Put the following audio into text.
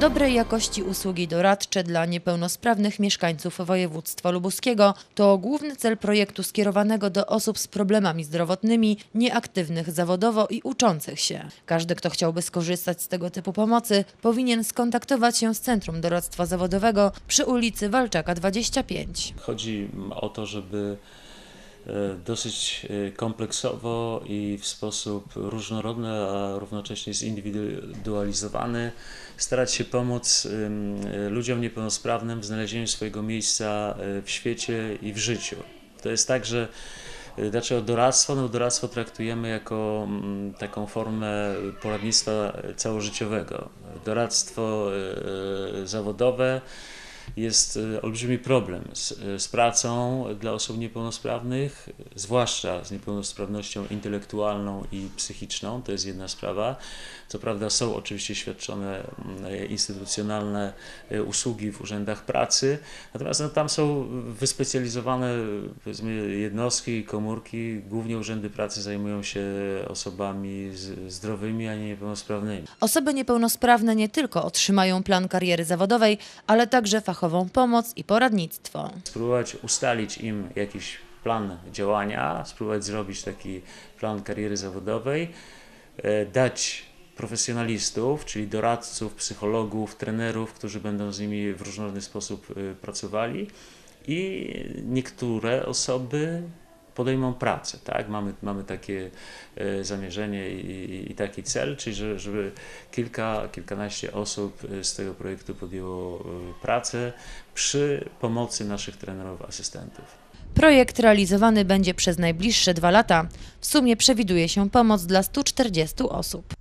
Dobrej jakości usługi doradcze dla niepełnosprawnych mieszkańców województwa lubuskiego to główny cel projektu skierowanego do osób z problemami zdrowotnymi, nieaktywnych zawodowo i uczących się. Każdy, kto chciałby skorzystać z tego typu pomocy, powinien skontaktować się z Centrum Doradztwa Zawodowego przy ulicy Walczaka 25. Chodzi o to, żeby dosyć e, kompleksowo i w sposób różnorodny, a równocześnie zindywidualizowany starać się pomóc e, ludziom niepełnosprawnym w znalezieniu swojego miejsca e, w świecie i w życiu. To jest tak, że e, Dlaczego doradztwo? No doradztwo traktujemy jako mm, taką formę poradnictwa całożyciowego. Doradztwo e, e, zawodowe jest e, olbrzymi problem z, e, z pracą dla osób niepełnosprawnych, zwłaszcza z niepełnosprawnością intelektualną i psychiczną, to jest jedna sprawa. Co prawda są oczywiście świadczone mm, instytucjonalne e, usługi w urzędach pracy, natomiast no, tam są wyspecjalizowane jednostki komórki, głównie urzędy pracy zajmują się osobami zdrowymi, a nie niepełnosprawnymi. Osoby niepełnosprawne nie tylko otrzymają plan kariery zawodowej, ale także fachową pomoc i poradnictwo. spróbować ustalić im jakiś plan działania, spróbować zrobić taki plan kariery zawodowej, e, dać profesjonalistów, czyli doradców, psychologów, trenerów, którzy będą z nimi w różnorodny sposób e, pracowali i niektóre osoby podejmą pracę, tak? Mamy, mamy takie e, zamierzenie i, i- taki cel, czyli że, żeby kilka, kilkanaście osób e, z tego projektu podjęło e, pracę przy pomocy naszych trenerów, asystentów. Projekt realizowany będzie przez najbliższe dwa lata. W sumie przewiduje się pomoc dla 140 osób.